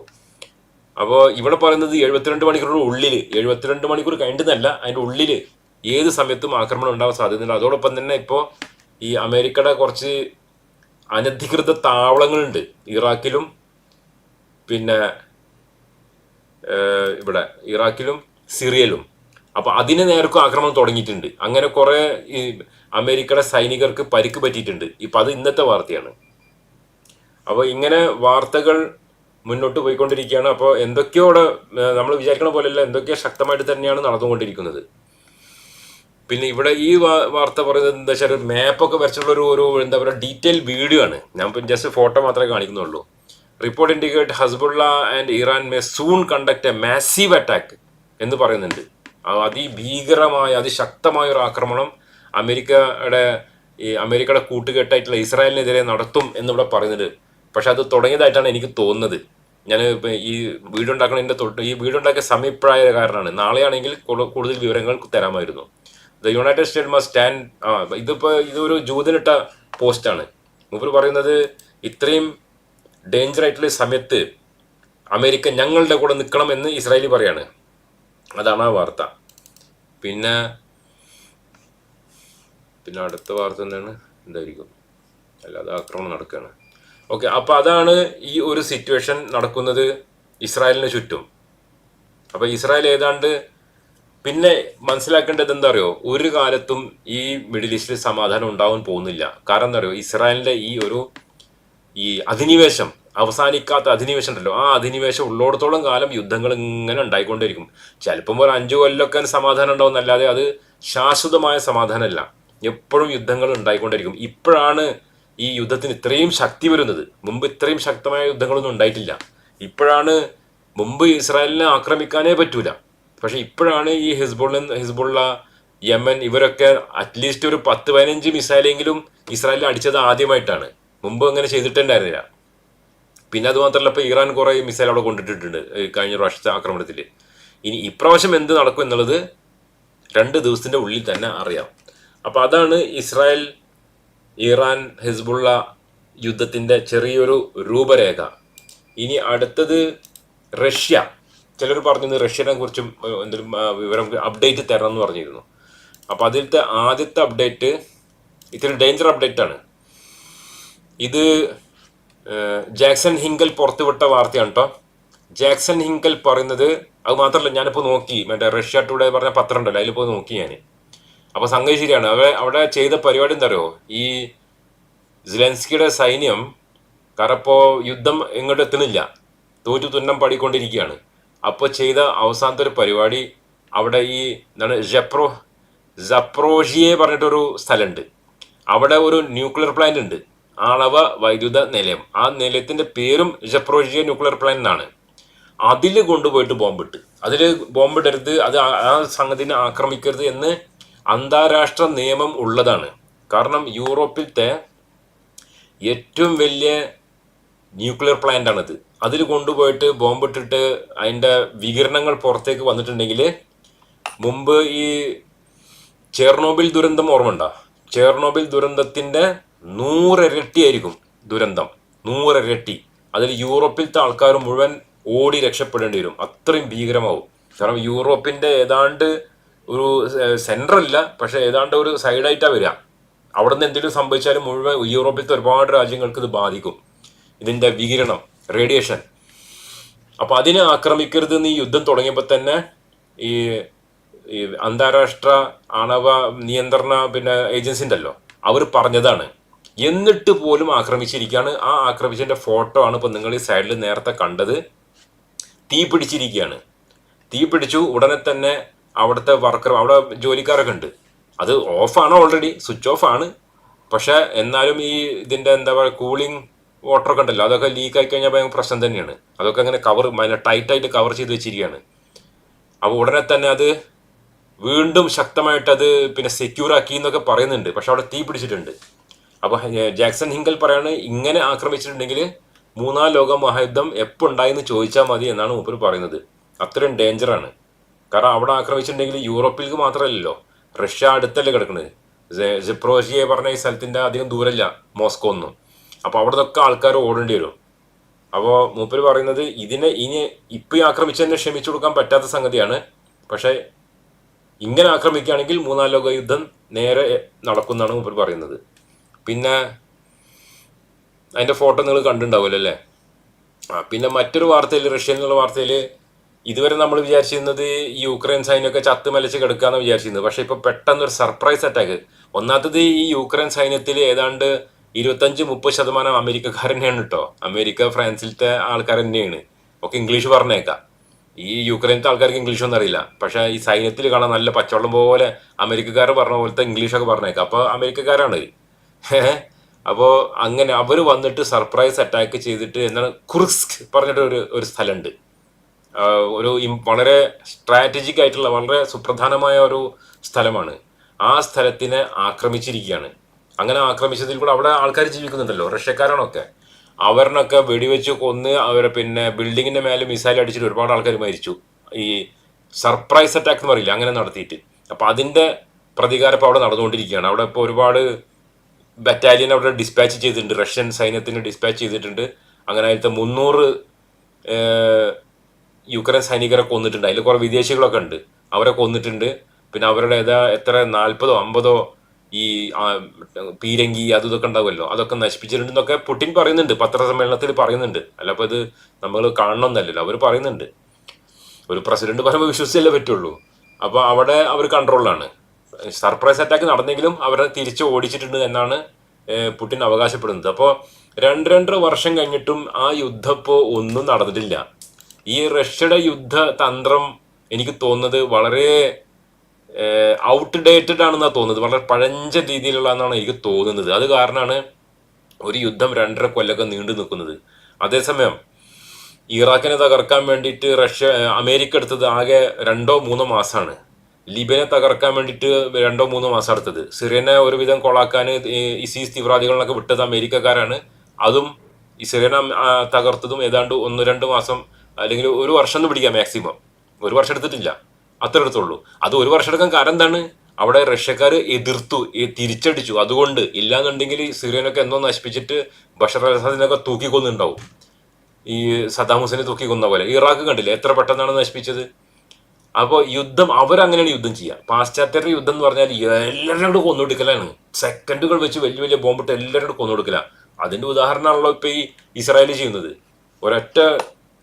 അപ്പോൾ ഇവിടെ പറയുന്നത് എഴുപത്തിരണ്ട് മണിക്കൂറിന് ഉള്ളിൽ എഴുപത്തിരണ്ട് മണിക്കൂർ കഴിഞ്ഞിട്ടല്ല അതിന്റെ ഉള്ളിൽ ഏത് സമയത്തും ആക്രമണം ഉണ്ടാവാൻ സാധ്യതയുണ്ട്. അതോടൊപ്പം തന്നെ ഇപ്പോൾ ഈ അമേരിക്കയുടെ കുറച്ച് അനധികൃത താവളങ്ങളുണ്ട്. ഇറാഖിലും പിന്നെ ഇവിടെ ഇറാഖിലും സിറിയയിലും. അപ്പോൾ അതിന് നേർക്കും ആക്രമണം തുടങ്ങിയിട്ടുണ്ട്. അങ്ങനെ കുറേ ഈ അമേരിക്കയുടെ സൈനികർക്ക് പരിക്ക് പറ്റിയിട്ടുണ്ട്. ഇപ്പം അത് ഇന്നത്തെ വാർത്തയാണ്. അപ്പോൾ ഇങ്ങനെ വാർത്തകൾ മുന്നോട്ട് പോയിക്കൊണ്ടിരിക്കുകയാണ്. അപ്പോൾ എന്തൊക്കെയോ അവിടെ നമ്മൾ വിചാരിക്കണ പോലെയല്ല എന്തൊക്കെയോ ശക്തമായിട്ട് തന്നെയാണ് നടന്നുകൊണ്ടിരിക്കുന്നത്. പിന്നെ ഇവിടെ ഈ വാർത്ത പറയുന്നത് എന്താ വെച്ചാൽ ഒരു മാപ്പൊക്കെ വരച്ചിട്ടുള്ള ഒരു ഒരു എന്താ പറയുക ഡീറ്റെയിൽ വീഡിയോ ആണ്. ഞാൻ ഇപ്പം ജസ്റ്റ് ഫോട്ടോ മാത്രമേ കാണിക്കുന്നുള്ളൂ. Report indicate Hezbollah and Iran may soon conduct a massive attack എന്ന് പറയുന്നുണ്ട്. അതിഭീകരമായ അതിശക്തമായ ഒരു ആക്രമണം അമേരിക്കയുടെ ഈ അമേരിക്കയുടെ കൂട്ടുകെട്ടായിട്ടുള്ള ഇസ്രായേലിനെതിരെ നടത്തും എന്നിവിടെ പറയുന്നുണ്ട്. പക്ഷെ അത് തുടങ്ങിയതായിട്ടാണ് എനിക്ക് തോന്നുന്നത്. ഞാൻ ഈ വീഡിയോ ഉണ്ടാക്കണതിന്റെ തൊട്ട് ഈ വീടുണ്ടാക്കിയ ഉണ്ടാക്കിയ സമയം കാരണമാണ് നാളെയാണെങ്കിൽ കൂടുതൽ വിവരങ്ങൾ തരാമായിരുന്നു. The United State must stand ആ ഇതിപ്പോൾ ഇതൊരു ജൂതനിട്ട പോസ്റ്റാണ്. മൂപ്പർ പറയുന്നത് ഇത്രയും ഡേഞ്ചർ ആയിട്ടുള്ള സമയത്ത് അമേരിക്ക ഞങ്ങളുടെ കൂടെ നിൽക്കണം എന്ന് ഇസ്രായേലി പറയാണ്. അതാണ് ആ വാർത്ത. പിന്നെ പിന്നെ അടുത്ത വാർത്ത എന്താണ്? എന്തായിരിക്കും? അല്ലാതെ ആക്രമണം നടക്കുകയാണ് ഓക്കെ അപ്പോൾ അതാണ് ഈ ഒരു സിറ്റുവേഷൻ നടക്കുന്നത് ഇസ്രായേലിന് ചുറ്റും. അപ്പോൾ ഇസ്രായേൽ ഏതാണ്ട് പിന്നെ മനസ്സിലാക്കേണ്ടത് എന്താ അറിയോ ഒരു കാലത്തും ഈ മിഡിൽ ഈസ്റ്റിൽ സമാധാനം ഉണ്ടാവാൻ പോകുന്നില്ല. കാരണം എന്താ അറിയോ ഇസ്രായേലിന്റെ ഈ ഒരു ഈ അധിനിവേശം അവസാനിക്കാത്ത അധിനിവേശം ഉണ്ടല്ലോ. ആ അധിനിവേശം ഉള്ളിടത്തോളം കാലം യുദ്ധങ്ങൾ ഇങ്ങനെ ഉണ്ടായിക്കൊണ്ടിരിക്കും ചിലപ്പം ഒരു അഞ്ചു കൊല്ലമൊക്കെ സമാധാനം ഉണ്ടാവുന്നല്ലാതെ അത് ശാശ്വതമായ സമാധാനമല്ല. എപ്പോഴും യുദ്ധങ്ങൾ ഉണ്ടായിക്കൊണ്ടിരിക്കും ഇപ്പോഴാണ് ഈ യുദ്ധത്തിന് ഇത്രയും ശക്തി വരുന്നത്. മുമ്പ് ഇത്രയും ശക്തമായ യുദ്ധങ്ങളൊന്നും ഉണ്ടായിട്ടില്ല. ഇപ്പോഴാണ് മുമ്പ് ഇസ്രായേലിനെ ആക്രമിക്കാനേ പറ്റൂല. പക്ഷെ ഇപ്പോഴാണ് ഈ ഹിസ്ബുള്ള ഹിസ്ബുള്ള യമൻ ഇവരൊക്കെ അറ്റ്ലീസ്റ്റ് ഒരു പത്ത് പതിനഞ്ച് മിസൈലെങ്കിലും ഇസ്രായേലിൽ അടിച്ചത് ആദ്യമായിട്ടാണ്. മുമ്പ് അങ്ങനെ ചെയ്തിട്ടുണ്ടായിരുന്നില്ല. പിന്നെ അത് മാത്രമല്ല ഇപ്പോൾ ഇറാൻ കുറേ മിസൈൽ അവിടെ കൊണ്ടിട്ടിട്ടുണ്ട് കഴിഞ്ഞ പ്രാവശ്യത്തെ ആക്രമണത്തിൽ ഇനി ഇപ്രാവശ്യം എന്ത് നടക്കും എന്നുള്ളത് രണ്ട് ദിവസത്തിന്റെ ഉള്ളിൽ തന്നെ അറിയാം. അപ്പോൾ അതാണ് ഇസ്രായേൽ ഇറാൻ ഹിസ്ബുള്ള യുദ്ധത്തിന്റെ ചെറിയൊരു രൂപരേഖ. ഇനി അടുത്തത് റഷ്യ. ചിലർ പറഞ്ഞത് റഷ്യനെ കുറിച്ചും എന്തെങ്കിലും വിവരം അപ്ഡേറ്റ് തരണം എന്ന് പറഞ്ഞിരുന്നു. അപ്പം അതിലത്തെ ആദ്യത്തെ അപ്ഡേറ്റ് ഇത്തിരി ഡേഞ്ചർ അപ്ഡേറ്റ് ആണ് ഇത് ജാക്സൺ ഹിങ്കൽ പുറത്തുവിട്ട വാർത്തയാണ് കേട്ടോ ജാക്സൺ ഹിങ്കൽ പറയുന്നത് അത് മാത്രമല്ല ഞാനിപ്പോൾ നോക്കി. മറ്റേ റഷ്യ ടുഡേ പറഞ്ഞ പത്രം ഉണ്ടല്ലോ അതിൽ പോയി നോക്കി ഞാൻ അപ്പോൾ സംഗതി ശരിയാണ്. അവ അവിടെ ചെയ്ത പരിപാടി എന്താ അറിയോ ഈ സിലൻസ്കിയുടെ സൈന്യം കാരണം യുദ്ധം എങ്ങോട്ട് എത്തുന്നില്ല. തോറ്റു തുന്നം പാടിക്കൊണ്ടിരിക്കുകയാണ്. അപ്പോൾ ചെയ്ത അവസാനത്തെ ഒരു പരിപാടി അവിടെ ഈ എന്താണ് ജപ്രോ ജപ്രോഷിയെ പറഞ്ഞിട്ടൊരു സ്ഥലമുണ്ട്. അവിടെ ഒരു ന്യൂക്ലിയർ പ്ലാന്റ് ഉണ്ട്. ആളവ വൈദ്യുത നിലയം. ആ നിലയത്തിന്റെ പേരും ജപ്രോഷിയ ന്യൂക്ലിയർ പ്ലാന്റ് എന്നാണ്. അതിൽ കൊണ്ടുപോയിട്ട് ബോംബിട്ട് അതിൽ ബോംബിടരുത് അത് ആ സംഗതിനെ ആക്രമിക്കരുത് എന്ന് അന്താരാഷ്ട്ര നിയമം ഉള്ളതാണ്. കാരണം യൂറോപ്പിലത്തെ ഏറ്റവും വലിയ ന്യൂക്ലിയർ പ്ലാന്റ് ആണിത്. അതിൽ കൊണ്ടുപോയിട്ട് ബോംബിട്ടിട്ട് അതിന്റെ വികിരണങ്ങൾ പുറത്തേക്ക് വന്നിട്ടുണ്ടെങ്കിൽ മുമ്പ് ഈ ചേർണോബിൽ ദുരന്തം ഓർമ്മയുണ്ടോ? ചേർണോബിൽ ദുരന്തത്തിന്റെ നൂറിരട്ടിയായിരിക്കും ദുരന്തം. നൂറിരട്ടി. അതിൽ യൂറോപ്പിലത്തെ ആൾക്കാർ മുഴുവൻ ഓടി രക്ഷപ്പെടേണ്ടി വരും. അത്രയും ഭീകരമാവും. കാരണം യൂറോപ്പിന്റെ ഏതാണ്ട് ഒരു സെൻട്രൽ അല്ല പക്ഷേ ഏതാണ്ട് ഒരു സൈഡായിട്ടാണ് വരിക. അവിടെ നിന്ന് എന്തെങ്കിലും സംഭവിച്ചാലും മുഴുവൻ യൂറോപ്പിലത്തെ ഒരുപാട് രാജ്യങ്ങൾക്ക് ഇത് ബാധിക്കും. ഇതിന്റെ വികിരണം റേഡിയേഷൻ അപ്പോൾ അതിനെ ആക്രമിക്കരുത് എന്ന് ഈ യുദ്ധം തുടങ്ങിയപ്പോൾ തന്നെ ഈ അന്താരാഷ്ട്ര ആണവ നിയന്ത്രണ പിന്നെ ഏജൻസി ഉണ്ടല്ലോ അവർ പറഞ്ഞതാണ്. എന്നിട്ട് പോലും ആക്രമിച്ചിരിക്കുകയാണ് ആ ആക്രമിച്ചതിന്റെ ഫോട്ടോ ആണ് ഇപ്പം നിങ്ങൾ ഈ സൈഡിൽ നേരത്തെ കണ്ടത്. തീ പിടിച്ചിരിക്കുകയാണ് തീ പിടിച്ചു ഉടനെ തന്നെ അവിടുത്തെ വർക്കർ അവിടെ ജോലിക്കാരൊക്കെ ഉണ്ട്. അത് ഓഫാണ് ഓൾറെഡി സ്വിച്ച് ഓഫ് ആണ്. പക്ഷെ എന്നാലും ഈ ഇതിന്റെ എന്താ പറയുക കൂളിംഗ് വാട്ടറൊക്കെ ഉണ്ടല്ലോ അതൊക്കെ ലീക്ക് ആയി കഴിഞ്ഞാൽ ഭയങ്കര പ്രശ്നം തന്നെയാണ്. അതൊക്കെ അങ്ങനെ കവർ ടൈറ്റായിട്ട് കവർ ചെയ്ത് വെച്ചിരിക്കുകയാണ്. അപ്പോൾ ഉടനെ തന്നെ അത് വീണ്ടും ശക്തമായിട്ട് അത് പിന്നെ സെക്യൂർ ആക്കി എന്നൊക്കെ പറയുന്നുണ്ട്. പക്ഷെ അവിടെ തീ പിടിച്ചിട്ടുണ്ട്. അപ്പോൾ ജാക്സൺ ഹിങ്കൽ പറയാണ് ഇങ്ങനെ ആക്രമിച്ചിട്ടുണ്ടെങ്കിൽ മൂന്നാം ലോക മഹായുദ്ധം എപ്പോൾ ഉണ്ടായെന്ന് ചോദിച്ചാൽ മതി എന്നാണ് മൂപ്പർ പറയുന്നത്. അത്രയും ഡേഞ്ചറാണ് കാരണം അവിടെ ആക്രമിച്ചിട്ടുണ്ടെങ്കിൽ യൂറോപ്പിലേക്ക് മാത്രമല്ലല്ലോ. റഷ്യ അടുത്തല്ലേ കിടക്കുന്നത് ജിപ്രോഷിയെ പറഞ്ഞ ഈ സ്ഥലത്തിന്റെ അധികം ദൂരമില്ല മോസ്കോ ഒന്നും. അപ്പോൾ അവിടെ നിന്നൊക്കെ ആൾക്കാർ ഓടേണ്ടി വരും. അപ്പോൾ മൂപ്പര് പറയുന്നത് ഇതിനെ ഇനി ഇപ്പം ആക്രമിച്ചതിനെ ക്ഷമിച്ചു കൊടുക്കാൻ പറ്റാത്ത സംഗതിയാണ്. പക്ഷേ ഇങ്ങനെ ആക്രമിക്കുകയാണെങ്കിൽ മൂന്നാം ലോക യുദ്ധം നേരെ നടക്കുന്നതാണ് മൂപ്പര് പറയുന്നത്. പിന്നെ അതിന്റെ ഫോട്ടോ നിങ്ങൾ കണ്ടിട്ടുണ്ടാവുമല്ലോ അല്ലേ? ആ പിന്നെ മറ്റൊരു വാർത്തയിൽ റഷ്യയിൽ നിന്നുള്ള വാർത്തയിൽ ഇതുവരെ നമ്മൾ വിചാരിച്ചിരുന്നത് ഈ യുക്രൈൻ സൈന്യമൊക്കെ ചത്ത് മലച്ച് കിടക്കാന്ന് വിചാരിച്ചിരുന്നത്. പക്ഷെ ഇപ്പൊ പെട്ടെന്ന് ഒരു സർപ്രൈസ് അറ്റാക്ക് ഒന്നാമത്തത് ഈ യുക്രൈൻ സൈന്യത്തിൽ ഏതാണ്ട് ഇരുപത്തഞ്ച് മുപ്പത് ശതമാനം അമേരിക്കക്കാർ തന്നെയാണ് കേട്ടോ അമേരിക്ക ഫ്രാൻസിലത്തെ ആൾക്കാർ തന്നെയാണ്. ഒക്കെ ഇംഗ്ലീഷ് പറഞ്ഞേക്കാം. ഈ യുക്രൈനത്തെ ആൾക്കാർക്ക് ഇംഗ്ലീഷ് ഒന്നും അറിയില്ല. പക്ഷെ ഈ സൈന്യത്തിൽ കാണാൻ നല്ല പച്ചവെള്ളം പോലെ അമേരിക്കക്കാർ പറഞ്ഞ പോലത്തെ ഇംഗ്ലീഷൊക്കെ പറഞ്ഞേക്കാം. അപ്പോൾ അമേരിക്കക്കാരാണ്. അപ്പോൾ അങ്ങനെ അവർ വന്നിട്ട് സർപ്രൈസ് അറ്റാക്ക് ചെയ്തിട്ട് എന്താണ് കുറിസ്ക് പറഞ്ഞിട്ട് ഒരു ഒരു സ്ഥലമുണ്ട് ഒരു വളരെ സ്ട്രാറ്റജിക് ആയിട്ടുള്ള വളരെ സുപ്രധാനമായ ഒരു സ്ഥലമാണ്. ആ സ്ഥലത്തിനെ ആക്രമിച്ചിരിക്കുകയാണ്. അങ്ങനെ ആക്രമിച്ചതിൽ കൂടെ അവിടെ ആൾക്കാർ ജീവിക്കുന്നുണ്ടല്ലോ റഷ്യക്കാരാണൊക്കെ. അവരിനൊക്കെ വെടിവെച്ച് കൊന്ന് അവരെ പിന്നെ ബിൽഡിങ്ങിന്റെ മേലെ മിസൈൽ അടിച്ചിട്ട് ഒരുപാട് ആൾക്കാർ മരിച്ചു. ഈ സർപ്രൈസ് അറ്റാക്ക് എന്ന് പറയില്ല അങ്ങനെ നടത്തിയിട്ട്. അപ്പൊ അതിന്റെ പ്രതികാരം ഇപ്പോൾ അവിടെ നടന്നുകൊണ്ടിരിക്കുകയാണ്. അവിടെ ഇപ്പോൾ ഒരുപാട് ബറ്റാലിയൻ അവിടെ ഡിസ്പാച്ച് ചെയ്തിട്ടുണ്ട് റഷ്യൻ സൈന്യത്തിന് ഡിസ്പാച്ച് ചെയ്തിട്ടുണ്ട്. അങ്ങനെ അതിലത്തെ മുന്നൂറ് യുക്രൈൻ സൈനികരെ കൊന്നിട്ടുണ്ട്. അതിൽ കുറേ വിദേശികളൊക്കെ ഉണ്ട്. അവരെ കൊന്നിട്ടുണ്ട്. പിന്നെ അവരുടെ ഏതാ എത്ര? നാൽപ്പതോ അമ്പതോ ഈ പീരങ്കി അതും ഇതൊക്കെ ഉണ്ടാവുമല്ലോ. അതൊക്കെ നശിപ്പിച്ചിട്ടുണ്ടെന്നൊക്കെ പുട്ടിൻ പറയുന്നുണ്ട്. പത്രസമ്മേളനത്തിൽ പറയുന്നുണ്ട്. അല്ല അപ്പോൾ ഇത് നമ്മൾ കാണണമെന്നല്ലല്ലോ അവർ പറയുന്നുണ്ട്. ഒരു പ്രസിഡന്റ് പറയുമ്പോൾ വിശ്വസിച്ചല്ലേ പറ്റുള്ളൂ. അപ്പോൾ അവിടെ അവർ കൺട്രോളിലാണ്. സർപ്രൈസ് അറ്റാക്ക് നടന്നെങ്കിലും അവരെ തിരിച്ച് ഓടിച്ചിട്ടുണ്ട് എന്നാണ് പുട്ടിൻ അവകാശപ്പെടുന്നത്. അപ്പോൾ രണ്ട് രണ്ടര വർഷം കഴിഞ്ഞിട്ടും ആ യുദ്ധം ഇപ്പോൾ ഒന്നും നടന്നിട്ടില്ല. ഈ റഷ്യയുടെ യുദ്ധ തന്ത്രം എനിക്ക് തോന്നുന്നത് വളരെ ഔട്ട് ഡേറ്റഡ് ആണെന്നാണ് തോന്നുന്നത്. വളരെ പഴഞ്ച രീതിയിലുള്ളതെന്നാണ് എനിക്ക് തോന്നുന്നത്. അത് കാരണമാണ് ഒരു യുദ്ധം രണ്ടര കൊല്ലൊക്കെ നീണ്ടു നിൽക്കുന്നത്. അതേസമയം ഇറാഖിനെ തകർക്കാൻ വേണ്ടിയിട്ട് റഷ്യ അമേരിക്ക എടുത്തത് ആകെ രണ്ടോ മൂന്നോ മാസമാണ് ലിബിയനെ തകർക്കാൻ വേണ്ടിയിട്ട് രണ്ടോ മൂന്നോ മാസം എടുത്തത്. സിറിയനെ ഒരുവിധം കൊളാക്കാൻ ഇസീസ് തീവ്രവാദികളൊക്കെ വിട്ടത് അമേരിക്കക്കാരാണ്. അതും ഈ സിറിയനെ തകർത്തതും ഏതാണ്ട് ഒന്ന് രണ്ട് മാസം അല്ലെങ്കിൽ ഒരു വർഷം എന്ന് പിടിക്കാം മാക്സിമം ഒരു വർഷം എടുത്തിട്ടില്ല. അത്ര എടുത്തുള്ളൂ. അത് ഒരു വർഷം എടുക്കാൻ കാരണം എന്താണ്? അവിടെ റഷ്യക്കാർ എതിർത്തു തിരിച്ചടിച്ചു. അതുകൊണ്ട് ഇല്ലാന്നുണ്ടെങ്കിൽ സിറിയനൊക്കെ എന്തോ നശിപ്പിച്ചിട്ട് ബഷർ അൽ അസദിനൊക്കെ തൂക്കിക്കൊന്നുണ്ടാവും. ഈ സദാം ഹുസൈനെ തൂക്കി കൊന്ന പോലെ. ഇറാഖ് കണ്ടില്ലേ? എത്ര പെട്ടെന്നാണ് നശിപ്പിച്ചത്? അപ്പോൾ യുദ്ധം അവരങ്ങനെയാണ് യുദ്ധം ചെയ്യുക പാശ്ചാത്യരുടെ യുദ്ധം എന്ന് പറഞ്ഞാൽ എല്ലാവരും കൂടെ കൊന്നുകൊടുക്കലാണ് സെക്കൻഡുകൾ വെച്ച് വലിയ വലിയ ബോംബിട്ട് എല്ലാവരും കൂടെ കൊന്നുകൊടുക്കല അതിന്റെ ഉദാഹരണമാണല്ലോ ഇപ്പോൾ ഈ ഇസ്രായേൽ ചെയ്യുന്നത്. ഒരൊറ്റ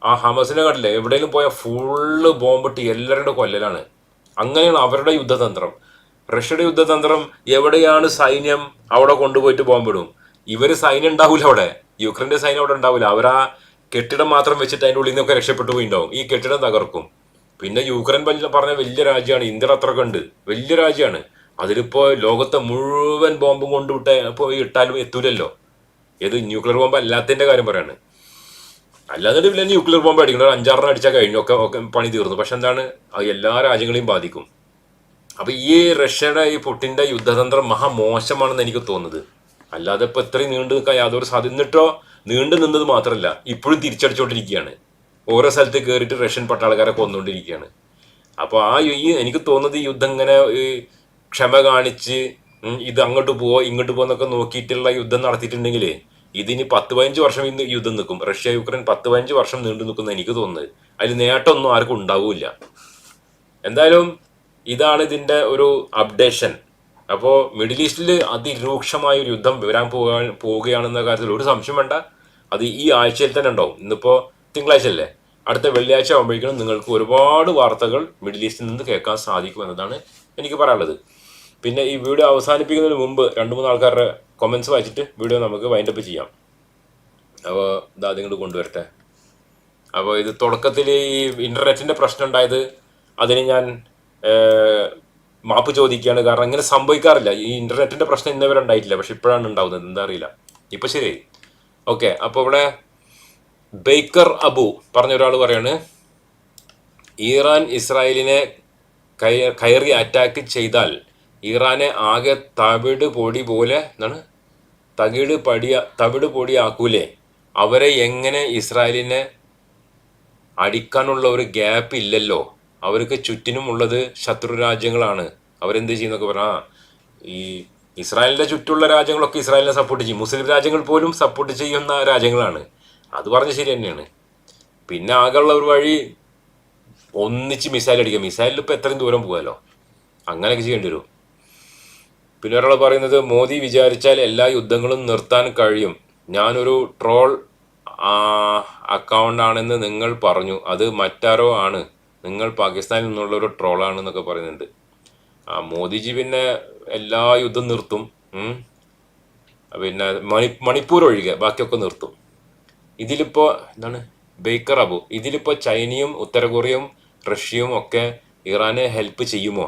ആ ഹമസിനെ കണ്ടില്ലേ? എവിടെയെങ്കിലും പോയ ഫുള്ള് ബോംബിട്ട് എല്ലാവരുടെ കൊല്ലലാണ്. അങ്ങനെയാണ് അവരുടെ യുദ്ധതന്ത്രം. റഷ്യയുടെ യുദ്ധതന്ത്രം എവിടെയാണ് സൈന്യം അവിടെ കൊണ്ടുപോയിട്ട് ബോംബിടും ഇവർ സൈന്യം ഉണ്ടാവില്ല അവിടെ. യുക്രൈന്റെ സൈന്യം അവിടെ ഉണ്ടാവില്ല അവരാ കെട്ടിടം മാത്രം വെച്ചിട്ട് അതിന്റെ ഉള്ളിൽ നിന്നൊക്കെ രക്ഷപ്പെട്ടു പോയിണ്ടാവും. ഈ കെട്ടിടം തകർക്കും. പിന്നെ യുക്രൈൻ പറഞ്ഞ വലിയ രാജ്യമാണ്. ഇന്ത്യ അത്രയൊക്കെ ഉണ്ട്. വലിയ രാജ്യമാണ്. അതിലിപ്പോ ലോകത്തെ മുഴുവൻ ബോംബും ഇപ്പോൾ ഇട്ടാലും എത്തൂലല്ലോ. ഏത് ന്യൂക്ലിയർ ബോംബ് അല്ലാത്തതിന്റെ കാര്യം പറയാണ്. അല്ലാതെ പിന്നെ ന്യൂക്ലിയർ ബോംബ് അടിക്കണം ഒരു അഞ്ചാറെണ്ണം അടിച്ചാൽ കഴിഞ്ഞു. ഒക്കെ ഒക്കെ പണി തീർന്നു. പക്ഷെ എന്താണ്? അത് എല്ലാ രാജ്യങ്ങളെയും ബാധിക്കും. അപ്പൊ ഈ റഷ്യയുടെ ഈ പുട്ടിന്റെ യുദ്ധതന്ത്രം മഹാമോശമാണെന്ന് എനിക്ക് തോന്നുന്നത്. അല്ലാതെ ഇപ്പൊ ഇത്രയും നീണ്ടു നിൽക്കാൻ യാതൊരു സാധ്യത എന്നിട്ടോ? നീണ്ടു നിന്നത് മാത്രമല്ല ഇപ്പോഴും തിരിച്ചടിച്ചുകൊണ്ടിരിക്കുകയാണ് ഓരോ സ്ഥലത്ത് കയറിയിട്ട് റഷ്യൻ പട്ടാളക്കാരെ കൊന്നുകൊണ്ടിരിക്കുകയാണ് അപ്പോൾ ആ ഈ എനിക്ക് തോന്നുന്നത് ഈ യുദ്ധം ഇങ്ങനെ ക്ഷമ കാണിച്ച് ഇത് അങ്ങോട്ട് പോവോ ഇങ്ങോട്ട് പോകുന്നൊക്കെ നോക്കിയിട്ടുള്ള യുദ്ധം നടത്തിയിട്ടുണ്ടെങ്കിൽ ഇതിനി പത്ത് പതിനഞ്ച് വർഷം ഇന്ന് യുദ്ധം നിൽക്കും. റഷ്യ യുക്രൈൻ പത്ത് പതിനഞ്ച് വർഷം നീണ്ടു നിൽക്കുന്ന എനിക്ക് തോന്നുന്നത്. അതിൽ നേട്ടമൊന്നും ആർക്കും ഉണ്ടാവില്ല. എന്തായാലും ഇതാണ് ഇതിന്റെ ഒരു അപ്ഡേഷൻ അപ്പോൾ മിഡിൽ ഈസ്റ്റിൽ അതിരൂക്ഷമായ ഒരു യുദ്ധം വരാൻ പോകാൻ പോവുകയാണെന്ന കാര്യത്തിൽ ഒരു സംശയം വേണ്ട. അത് ഈ ആഴ്ചയിൽ തന്നെ ഉണ്ടാവും. ഇന്നിപ്പോൾ തിങ്കളാഴ്ച അല്ലേ? അടുത്ത വെള്ളിയാഴ്ച ആകുമ്പോഴേക്കും നിങ്ങൾക്ക് ഒരുപാട് വാർത്തകൾ മിഡിൽ ഈസ്റ്റിൽ നിന്ന് കേൾക്കാൻ സാധിക്കും എന്നതാണ് എനിക്ക് പറയാനുള്ളത്. പിന്നെ ഈ വീഡിയോ അവസാനിപ്പിക്കുന്നതിന് മുമ്പ് രണ്ട് മൂന്ന് ആൾക്കാരുടെ കൊമൻസ് വായിച്ചിട്ട് വീഡിയോ നമുക്ക് വൈൻഡപ്പ് ചെയ്യാം. അപ്പോൾ ഇതാ അതിങ്ങോട്ട് കൊണ്ടുവരട്ടെ. അപ്പോൾ ഇത് തുടക്കത്തിൽ ഈ ഇന്റർനെറ്റിന്റെ പ്രശ്നം ഉണ്ടായത് അതിന് ഞാൻ മാപ്പ് ചോദിക്കുകയാണ്. കാരണം ഇങ്ങനെ സംഭവിക്കാറില്ല. ഈ ഇന്റർനെറ്റിന്റെ പ്രശ്നം ഇന്നവരെ ഉണ്ടായിട്ടില്ല. പക്ഷെ ഇപ്പോഴാണ് ഉണ്ടാവുന്നത്. എന്താ അറിയില്ല. ഇപ്പൊ ശരി ഓക്കെ. അപ്പോൾ ഇവിടെ ബേക്കർ അബു പറഞ്ഞ ഒരാൾ പറയാണ് ഇറാൻ ഇസ്രായേലിനെ കയ- കയറി അറ്റാക്ക് ചെയ്താൽ ഇറാനെ ആകെ തവിട് പൊടി പോലെ എന്താണ്? തകിട് പടിയ തവിട് പൊടിയാക്കൂലേ? അവരെ എങ്ങനെ ഇസ്രായേലിനെ അടിക്കാനുള്ള ഒരു ഗ്യാപ്പ് ഇല്ലല്ലോ? അവർക്ക് ചുറ്റിനുമുള്ളത് ശത്രു രാജ്യങ്ങളാണ്. അവരെന്ത് ചെയ്യുന്നൊക്കെ പറഞ്ഞാൽ ഈ ഇസ്രായേലിന്റെ ചുറ്റുള്ള രാജ്യങ്ങളൊക്കെ ഇസ്രായേലിനെ സപ്പോർട്ട് ചെയ്യും. മുസ്ലിം രാജ്യങ്ങൾ പോലും സപ്പോർട്ട് ചെയ്യുന്ന രാജ്യങ്ങളാണ്. അത് പറഞ്ഞ ശരി തന്നെയാണ്. പിന്നെ ആകെയുള്ള ഒരു വഴി ഒന്നിച്ച് മിസൈൽ അടിക്കുക. മിസൈലിൽ ഇപ്പോൾ എത്രയും ദൂരം പോകാമല്ലോ അങ്ങനെയൊക്കെ ചെയ്യേണ്ടി വരും. പിന്നെ ഒരാൾ പറയുന്നത് മോദി വിചാരിച്ചാൽ എല്ലാ യുദ്ധങ്ങളും നിർത്താൻ കഴിയും. ഞാനൊരു ട്രോൾ അക്കൗണ്ട് ആണെന്ന് നിങ്ങൾ പറഞ്ഞു. അത് മറ്റാരോ ആണ്. നിങ്ങൾ പാകിസ്ഥാനിൽ നിന്നുള്ള ഒരു ട്രോൾ ട്രോളാണെന്നൊക്കെ പറയുന്നുണ്ട്. ആ മോദിജി പിന്നെ എല്ലാ യുദ്ധം നിർത്തും. പിന്നെ മണി മണിപ്പൂർ ഒഴികെ ബാക്കിയൊക്കെ നിർത്തും. ഇതിലിപ്പോ എന്താണ്? ബേക്കർ അബു ഇതിലിപ്പോൾ ചൈനയും ഉത്തര കൊറിയയും റഷ്യയും ഒക്കെ ഇറാനെ ഹെൽപ്പ് ചെയ്യുമോ?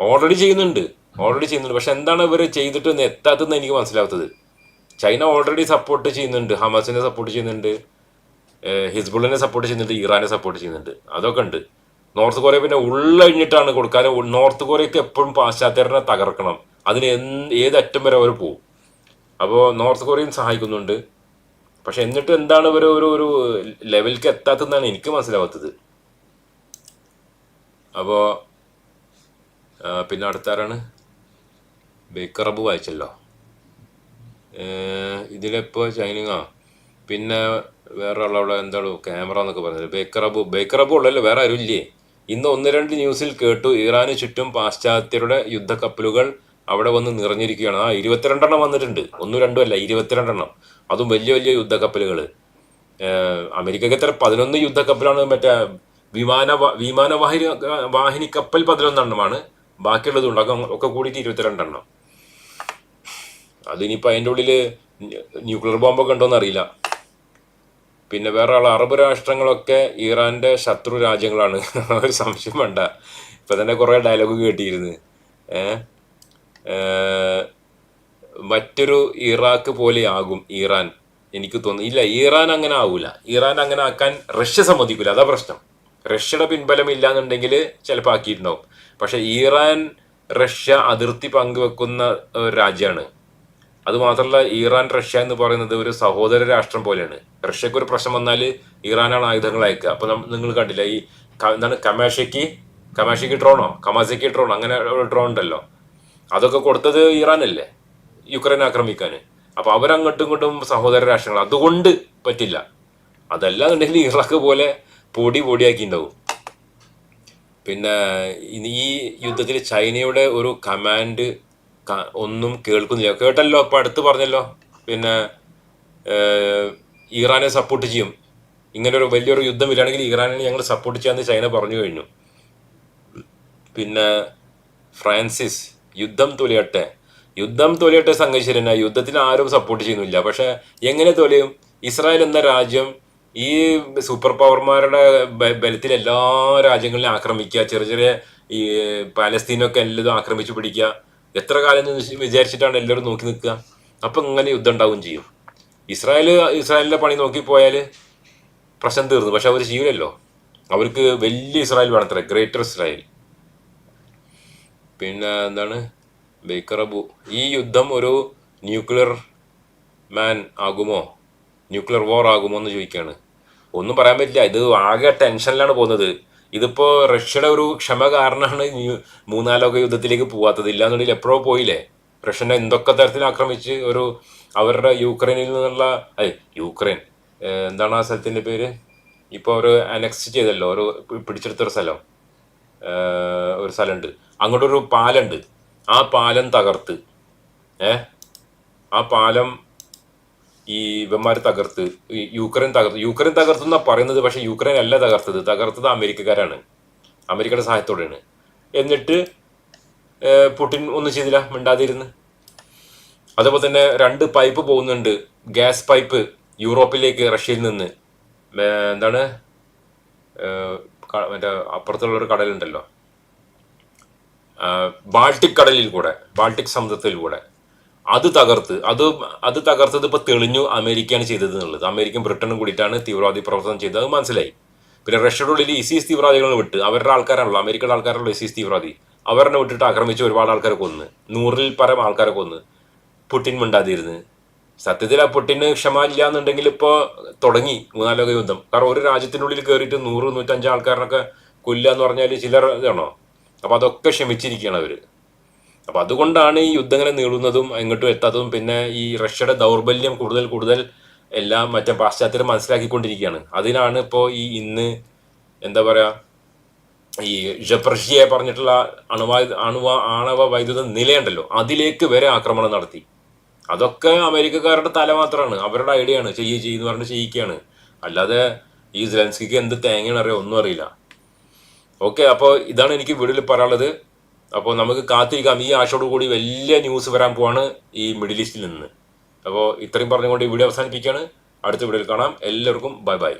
ഓൾറെഡി ചെയ്യുന്നുണ്ട്. ഓൾറെഡി ചെയ്യുന്നുണ്ട്. പക്ഷെ എന്താണ് ഇവർ ചെയ്തിട്ട് എത്താത്തതെന്ന് എനിക്ക് മനസ്സിലാവാത്തത്. ചൈന ഓൾറെഡി സപ്പോർട്ട് ചെയ്യുന്നുണ്ട്. ഹമാസിനെ സപ്പോർട്ട് ചെയ്യുന്നുണ്ട്. ഹിസ്ബുള്ളിനെ സപ്പോർട്ട് ചെയ്യുന്നുണ്ട്. ഇറാനെ സപ്പോർട്ട് ചെയ്യുന്നുണ്ട്. അതൊക്കെ ഉണ്ട്. നോർത്ത് കൊറിയ പിന്നെ ഉള്ളഴിഞ്ഞിട്ടാണ് കൊടുക്കാൻ നോർത്ത് കൊറിയക്ക് എപ്പോഴും പാശ്ചാത്യരനെ തകർക്കണം. അതിന് ഏത് അറ്റം വരെ അവർ പോകും അപ്പോൾ നോർത്ത് കൊറിയയും സഹായിക്കുന്നുണ്ട്. പക്ഷെ എന്നിട്ട് എന്താണ് ഇവർ ഒരു ഒരു ലെവലിലേക്ക് എത്താത്തതെന്നാണ് എനിക്ക് മനസ്സിലാവാത്തത്. അപ്പോൾ പിന്നെ അടുത്താരാണ്? ബേക്കർ അബ് വായിച്ചല്ലോ ഇതിലിപ്പോൾ ഷൈനിങ് ആ? പിന്നെ വേറെ ആളവിടെ എന്താണ്? ക്യാമറ എന്നൊക്കെ പറഞ്ഞത്. ബേക്കർ അബ് ഉള്ളല്ലോ വേറെ ആരും ഇല്ലേ? ഇന്ന് ഒന്ന് രണ്ട് ന്യൂസിൽ കേട്ടു. ഇറാന് ചുറ്റും പാശ്ചാത്യരുടെ യുദ്ധക്കപ്പലുകൾ അവിടെ വന്ന് നിറഞ്ഞിരിക്കുകയാണ്. ആ ഇരുപത്തിരണ്ടെണ്ണം വന്നിട്ടുണ്ട്. ഒന്നും രണ്ടും അല്ല ഇരുപത്തിരണ്ടെണ്ണം. അതും വലിയ വലിയ യുദ്ധക്കപ്പലുകൾ അമേരിക്കക്ക് എത്ര? പതിനൊന്ന് യുദ്ധക്കപ്പലാണ് മറ്റേ വിമാന വിമാനവാഹിനി വാഹിനി കപ്പൽ പതിനൊന്നെണ്ണമാണ്. ബാക്കിയുള്ളത് ഉണ്ടാക്കും ഒക്കെ കൂടിയിട്ട് ഇരുപത്തിരണ്ടെണ്ണം. അതിനിപ്പോൾ അതിന്റെ ഉള്ളിൽ ന്യൂക്ലിയർ ബോംബൊക്കെ ഉണ്ടോയെന്ന് അറിയില്ല. പിന്നെ വേറെ ആൾ അറബ് രാഷ്ട്രങ്ങളൊക്കെ ഇറാന്റെ ശത്രു രാജ്യങ്ങളാണ്. <laughs> ഒരു സംശയം വേണ്ട. ഇപ്പം തന്നെ കുറേ ഡയലോഗ് ഏ, മറ്റൊരു ഇറാഖ് പോലെയാകും ഇറാൻ. എനിക്ക് തോന്നുന്നു. ഇല്ല ഇറാൻ അങ്ങനെ ആവൂല. ഇറാൻ അങ്ങനെ ആക്കാൻ റഷ്യ സമ്മതിക്കില്ല അതാ പ്രശ്നം. റഷ്യയുടെ പിൻബലം ഇല്ലാന്നുണ്ടെങ്കിൽ ചിലപ്പോൾ ആക്കിയിട്ടുണ്ടാവും. പക്ഷെ ഇറാൻ റഷ്യ അതിർത്തി പങ്കുവെക്കുന്ന രാജ്യമാണ് അത് മാത്രമല്ല ഇറാൻ റഷ്യ എന്ന് പറയുന്നത് ഒരു സഹോദര രാഷ്ട്രം പോലെയാണ്. റഷ്യക്ക് ഒരു പ്രശ്നം വന്നാൽ ഇറാനാണ് ആയുധങ്ങൾ അയക്കുക. അപ്പൊ നിങ്ങൾ കണ്ടില്ല ഈ എന്താണ് കമാഷയ്ക്ക് കമാഷയ്ക്ക് ഡ്രോണോ കമാസയ്ക്ക് ഡ്രോൺ അങ്ങനെ ഒരു ഡ്രോൺ ഉണ്ടല്ലോ. അതൊക്കെ കൊടുത്തത് ഇറാനല്ലേ യുക്രൈൻ ആക്രമിക്കാൻ. അപ്പൊ അവരങ്ങോട്ടും ഇങ്ങോട്ടും സഹോദര രാഷ്ട്രങ്ങൾ. അതുകൊണ്ട് പറ്റില്ല. അതല്ലാന്നുണ്ടെങ്കിൽ ഇറാഖ് പോലെ പൊടി പൊടിയാക്കി ഉണ്ടാവും പിന്നെ ഈ യുദ്ധത്തിൽ ചൈനയുടെ ഒരു കമാൻഡ് ഒന്നും കേൾക്കുന്നില്ല. കേട്ടല്ലോ ഇപ്പൊ അടുത്ത് പറഞ്ഞല്ലോ. പിന്നെ ഇറാനെ സപ്പോർട്ട് ചെയ്യും. ഇങ്ങനെ ഒരു വലിയൊരു യുദ്ധം വരികയാണെങ്കിൽ ഇറാനെ ഞങ്ങൾ സപ്പോർട്ട് ചെയ്യാമെന്ന് ചൈന പറഞ്ഞു കഴിഞ്ഞു. പിന്നെ ഫ്രാൻസിസ് യുദ്ധം തൊലിയട്ടെ. യുദ്ധം തൊലിയട്ടെ തന്നെ. യുദ്ധത്തിന് ആരും സപ്പോർട്ട് ചെയ്യുന്നില്ല. പക്ഷെ എങ്ങനെ തൊലിയും? ഇസ്രായേൽ എന്ന രാജ്യം ഈ സൂപ്പർ പവർമാരുടെ ബലത്തിൽ എല്ലാ രാജ്യങ്ങളിലും ആക്രമിക്കുക. ചെറിയ ചെറിയ ഈ പാലസ്തീനൊക്കെ എല്ലാതും ആക്രമിച്ചു പിടിക്കുക. എത്ര കാലം എന്ന് വിചാരിച്ചിട്ടാണ് എല്ലാവരും നോക്കി നിൽക്കുക. അപ്പം ഇങ്ങനെ യുദ്ധം ഉണ്ടാവുകയും ചെയ്യും. ഇസ്രായേൽ ഇസ്രായേലിന്റെ പണി നോക്കിപ്പോയാൽ പ്രശ്നം തീർന്നു. പക്ഷെ അവർ ചെയ്യൂലല്ലോ. അവർക്ക് വലിയ ഇസ്രായേൽ വേണത്ര ഗ്രേറ്റർ ഇസ്രായേൽ. പിന്നെ എന്താണ്? Baker Abu. ഈ യുദ്ധം ഒരു ന്യൂക്ലിയർ മാൻ ആകുമോ? ന്യൂക്ലിയർ വാർ ആകുമോ എന്ന് ചോദിക്കുകയാണ്. ഒന്നും പറയാൻ പറ്റില്ല. ഇത് ആകെ ടെൻഷനിലാണ് പോകുന്നത്. ഇതിപ്പോ റഷ്യയുടെ ഒരു ക്ഷമ കാരണമാണ് മൂന്നാലോക യുദ്ധത്തിലേക്ക് പോവാത്തത്. ഇല്ലാന്നുണ്ടെങ്കിൽ എപ്പോഴോ പോയില്ലേ? റഷ്യനെ എന്തൊക്കെ തരത്തിൽ ആക്രമിച്ച് ഒരു അവരുടെ യുക്രൈനിൽ നിന്നുള്ള അതെ യൂക്രൈൻ എന്താണ് ആ സ്ഥലത്തിന്റെ പേര്? ഇപ്പോൾ അവർ അനക്സ് ചെയ്തല്ലോ ഒരു പിടിച്ചെടുത്തൊരു സ്ഥലം ഒരു സ്ഥലമുണ്ട്. അങ്ങോട്ടൊരു പാലമുണ്ട്. ആ പാലം തകർത്ത് ഏ ആ പാലം ഈ ഇവന്മാർ തകർത്ത് യുക്രൈൻ തകർത്ത് യുക്രൈൻ തകർത്തു എന്നാ പറയുന്നത് പക്ഷെ യുക്രൈൻ അല്ല തകർത്തത് തകർത്തത് അമേരിക്കക്കാരാണ് അമേരിക്കയുടെ സഹായത്തോടെയാണ്. എന്നിട്ട് പുടിൻ ഒന്നും ചെയ്തില്ല മിണ്ടാതിരുന്ന്. അതേപോലെ തന്നെ രണ്ട് പൈപ്പ് പോകുന്നുണ്ട് ഗ്യാസ് പൈപ്പ് യൂറോപ്പിലേക്ക് റഷ്യയിൽ നിന്ന്. എന്താണ്? മറ്റേ അപ്പുറത്തുള്ള ഒരു കടലുണ്ടല്ലോ ബാൾട്ടിക് കടലിൽ കൂടെ ബാൾട്ടിക് സമുദ്രത്തിൽ കൂടെ. അത് തകർത്ത് അത് അത് തകർത്തത് ഇപ്പൊ തെളിഞ്ഞു അമേരിക്കയാണ് ചെയ്തത് എന്നുള്ളത് അമേരിക്കൻ ബ്രിട്ടനും കൂടിയിട്ടാണ് തീവ്രവാദി പ്രവർത്തനം ചെയ്തത്. അത് മനസ്സിലായി. പിന്നെ റഷ്യയുടെ ഉള്ളിൽ ഇസീസ് തീവ്രവാദികളെ വിട്ട് അവരുടെ ആൾക്കാരാണല്ലോ അമേരിക്കയുടെ ആൾക്കാരുള്ള ഇസീസ് തീവ്രവാദി. അവരെ വിട്ടിട്ട് ആക്രമിച്ച് ഒരുപാട് ആൾക്കാരെ കൊന്ന് നൂറിൽ പരം ആൾക്കാരെ കൊന്ന് പുട്ടിൻ മിണ്ടാതിരുന്ന്. സത്യത്തിൽ ആ പുട്ടിന് ക്ഷമ ഇല്ല എന്നുണ്ടെങ്കിൽ ഇപ്പോൾ തുടങ്ങി മൂന്നാലോക യുദ്ധം. കാരണം ഒരു രാജ്യത്തിനുള്ളിൽ കയറിയിട്ട് നൂറ് നൂറ്റഞ്ച് ആൾക്കാരനൊക്കെ കൊല്ലുക എന്ന് പറഞ്ഞാൽ ചിലർ ഇതാണോ? അപ്പോൾ അതൊക്കെ ക്ഷമിച്ചിരിക്കുകയാണ് അവർ. അപ്പൊ അതുകൊണ്ടാണ് ഈ യുദ്ധം ഇങ്ങനെ നീളുന്നതും എങ്ങോട്ടും എത്താത്തതും പിന്നെ ഈ റഷ്യയുടെ ദൗർബല്യം കൂടുതൽ കൂടുതൽ എല്ലാം മറ്റേ പാശ്ചാത്യർ മനസ്സിലാക്കിക്കൊണ്ടിരിക്കുകയാണ്. അതിനാണ് ഇപ്പോൾ ഈ ഇന്ന് എന്താ പറയുക ഈ ജപ്രഷ്യയെ പറഞ്ഞിട്ടുള്ള അണുവായു അണുവ ആണവ വൈദ്യുത നിലയുണ്ടല്ലോ അതിലേക്ക് വരെ ആക്രമണം നടത്തി. അതൊക്കെ അമേരിക്കക്കാരുടെ തല മാത്രമാണ്. അവരുടെ ഐഡിയ ആണ്. ചെയ്യ് ചെയ്യുന്ന പറഞ്ഞ് ചെയ്യിക്കുകയാണ്. അല്ലാതെ ഈ സെലൻസ്കിക്ക് എന്ത് തേങ്ങയാണ് അറിയാം ഒന്നും അറിയില്ല. ഓക്കെ അപ്പോൾ ഇതാണ് എനിക്ക് വീഡിയോയിൽ പറയാനുള്ളത്. അപ്പോൾ നമുക്ക് കാത്തിരിക്കാം. ഈ ആഴ്ചയോട് കൂടി വലിയ ന്യൂസ് വരാൻ പോവാണ് ഈ മിഡിൽ ഈസ്റ്റിൽ നിന്ന്. അപ്പോൾ ഇത്രയും പറഞ്ഞുകൊണ്ട് ഈ വീഡിയോ അവസാനിപ്പിക്കുകയാണ്. അടുത്ത വീഡിയോയിൽ കാണാം. എല്ലാവർക്കും ബൈ ബൈ